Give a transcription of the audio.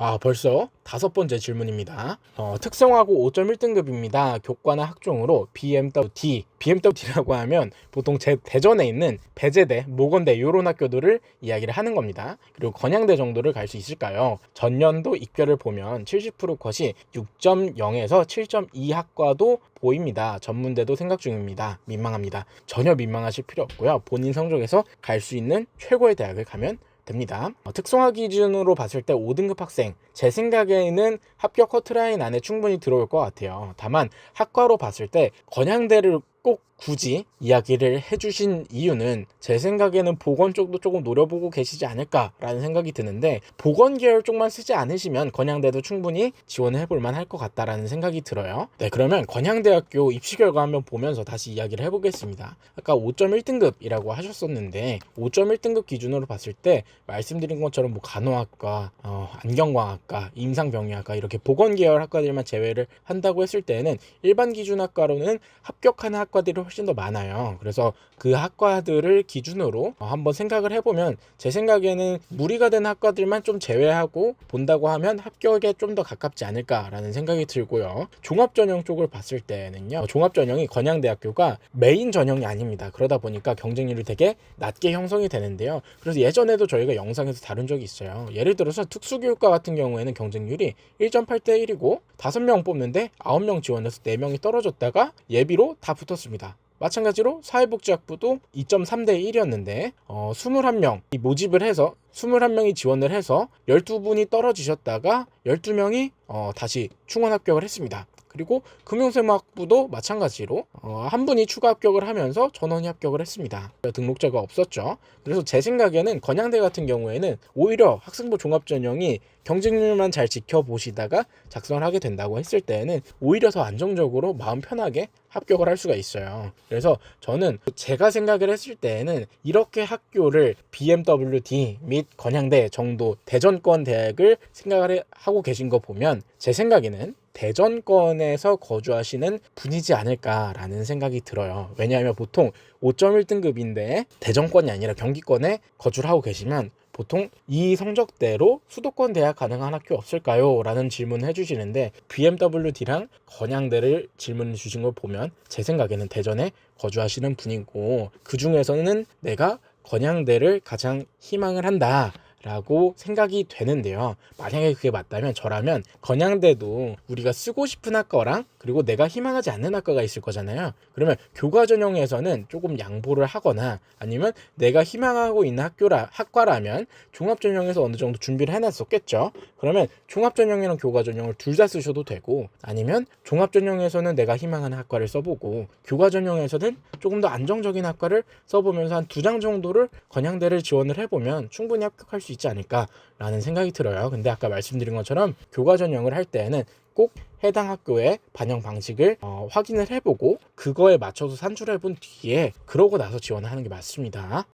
아, 벌써 다섯 번째 질문입니다. 어, 특성하고 5.1등급입니다. 교과나 학종으로 BMW D, BMW라고 하면 보통 제 대전에 있는 배제대, 모건대 이런 학교들을 이야기를 하는 겁니다. 그리고 건양대 정도를 갈 수 있을까요? 전년도 입결을 보면 70% 컷이 6.0에서 7.2 학과도 보입니다. 전문대도 생각 중입니다. 민망합니다. 전혀 민망하실 필요 없고요. 본인 성적에서 갈 수 있는 최고의 대학을 가면 됩니다. 어, 특성화 기준으로 봤을 때 5등급 학생 제 생각에는 합격 커트라인 안에 충분히 들어올 것 같아요. 다만 학과로 봤을 때 건양대를 꼭 굳이 이야기를 해주신 이유는 제 생각에는 보건 쪽도 조금 노려보고 계시지 않을까라는 생각이 드는데 보건 계열 쪽만 쓰지 않으시면 건양대도 충분히 지원을 해볼 만할 것 같다라는 생각이 들어요. 네, 그러면 건양대학교 입시 결과 한번 보면서 다시 이야기를 해보겠습니다. 아까 5.1등급이라고 하셨었는데 5.1등급 기준으로 봤을 때 말씀드린 것처럼 뭐 간호학과, 어, 안경광학과, 임상병리학과 이렇게 보건 계열 학과들만 제외를 한다고 했을 때는 일반 기준 학과로는 합격하는 학과들이 훨씬 더 많아요. 그래서 그 학과들을 기준으로 어, 한번 생각을 해보면 제 생각에는 무리가 되는 학과들만 좀 제외하고 본다고 하면 합격에 좀 더 가깝지 않을까라는 생각이 들고요. 종합 전형 쪽을 봤을 때는요. 종합 전형이 건양대학교가 메인 전형이 아닙니다. 그러다 보니까 경쟁률이 되게 낮게 형성이 되는데요. 그래서 예전에도 저희가 영상에서 다룬 적이 있어요. 예를 들어서 특수교육과 같은 경우에는 경쟁률이 1.8대 1이고 5명 뽑는데 9명 지원해서 4명이 떨어졌다가 예비로 다 붙었 습니다. 마찬가지로 사회복지학부도 2.3대 1이었는데 어, 21명이 모집을 해서 21명이 지원을 해서 12분이 떨어지셨다가 12명이 어, 다시 충원 합격을 했습니다. 그리고 금융세무학부도 마찬가지로 어, 한 분이 추가 합격을 하면서 전원이 합격을 했습니다. 등록자가 없었죠. 그래서 제 생각에는 건양대 같은 경우에는 오히려 학생부 종합전형이 경쟁률만 잘 지켜보시다가 작성을 하게 된다고 했을 때에는 오히려 더 안정적으로 마음 편하게 합격을 할 수가 있어요. 그래서 저는 제가 생각을 했을 때에는 이렇게 학교를 BMWD 및 건양대 정도 대전권 대학을 생각을 해- 하고 계신 거 보면 제 생각에는 대전권에서 거주하시는 분이지 않을까라는 생각이 들어요. 왜냐하면 보통 5.1등급인데 대전권이 아니라 경기권에 거주를 하고 계시면 보통 이 성적대로 수도권 대학 가능한 학교 없을까요? 라는 질문을 해주시는데 BMWD랑 건양대를 질문 주신 걸 보면 제 생각에는 대전에 거주하시는 분이고 그 중에서는 내가 건양대를 가장 희망을 한다. 라고 생각이 되는데요. 만약에 그게 맞다면 저라면 건양대도 우리가 쓰고 싶은 학과랑 그리고 내가 희망하지 않는 학과가 있을 거잖아요. 그러면 교과 전형에서는 조금 양보를 하거나 아니면 내가 희망하고 있는 학교라 학과라면 종합 전형에서 어느 정도 준비를 해놨었겠죠. 그러면 종합 전형이랑 교과 전형을 둘 다 쓰셔도 되고 아니면 종합 전형에서는 내가 희망하는 학과를 써보고 교과 전형에서는 조금 더 안정적인 학과를 써보면서 한 두 장 정도를 건양대를 지원을 해보면 충분히 합격할 수 있지 않을까라는 생각이 들어요. 근데 아까 말씀드린 것처럼 교과 전형을 할 때에는 꼭 해당 학교의 반영 방식을 어, 확인을 해보고 그거에 맞춰서 산출해 본 뒤에 그러고 나서 지원을 하는 게 맞습니다.